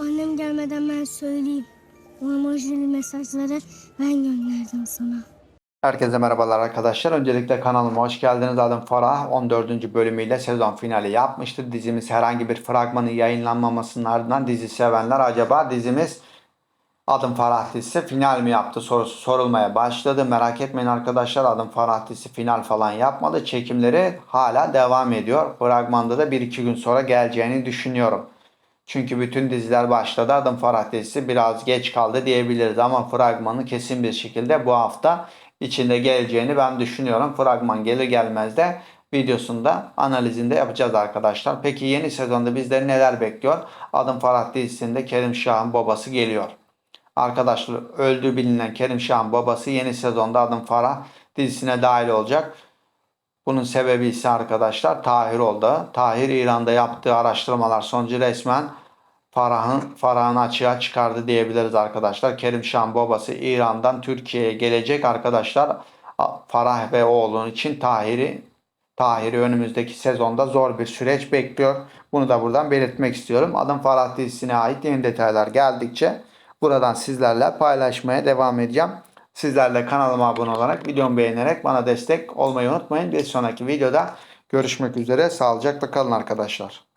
Annem gelmeden ben söyleyeyim. O mesajları ben gönderdim sana. Herkese merhabalar arkadaşlar. Öncelikle kanalıma hoş geldiniz. Adım Farah. 14. bölümüyle sezon finali yapmıştı. Dizimiz herhangi bir fragmanı yayınlanmamasının ardından dizi sevenler acaba dizimiz Adım Farah dizisi final mi yaptı sorusu sorulmaya başladı. Merak etmeyin arkadaşlar Adım Farah dizisi final falan yapmadı. Çekimleri hala devam ediyor. Fragmanda da 1-2 gün sonra geleceğini düşünüyorum. Çünkü bütün diziler başladı. Adım Farah dizisi biraz geç kaldı diyebiliriz ama fragmanı kesin bir şekilde bu hafta içinde geleceğini ben düşünüyorum. Fragman gelir gelmez de videosunda analizinde yapacağız arkadaşlar. Peki yeni sezonda bizleri neler bekliyor? Adım Farah dizisinde Kerim Şah'ın babası geliyor. Arkadaşlar öldüğü bilinen Kerim Şah'ın babası yeni sezonda Adım Farah dizisine dahil olacak. Bunun sebebi ise arkadaşlar Tahir oldu. Tahir İran'da yaptığı araştırmalar sonucu resmen Farah'ın Farah'ın açığa çıkardı diyebiliriz arkadaşlar. Kerim Şah'ın babası İran'dan Türkiye'ye gelecek arkadaşlar. Farah ve oğlunun için Tahir'i Tahir'i önümüzdeki sezonda zor bir süreç bekliyor. Bunu da buradan belirtmek istiyorum. Adım Farah dizisine ait yeni detaylar geldikçe buradan sizlerle paylaşmaya devam edeceğim. Sizler de kanalıma abone olarak, videomu beğenerek bana destek olmayı unutmayın. Bir sonraki videoda görüşmek üzere. Sağlıcakla kalın arkadaşlar.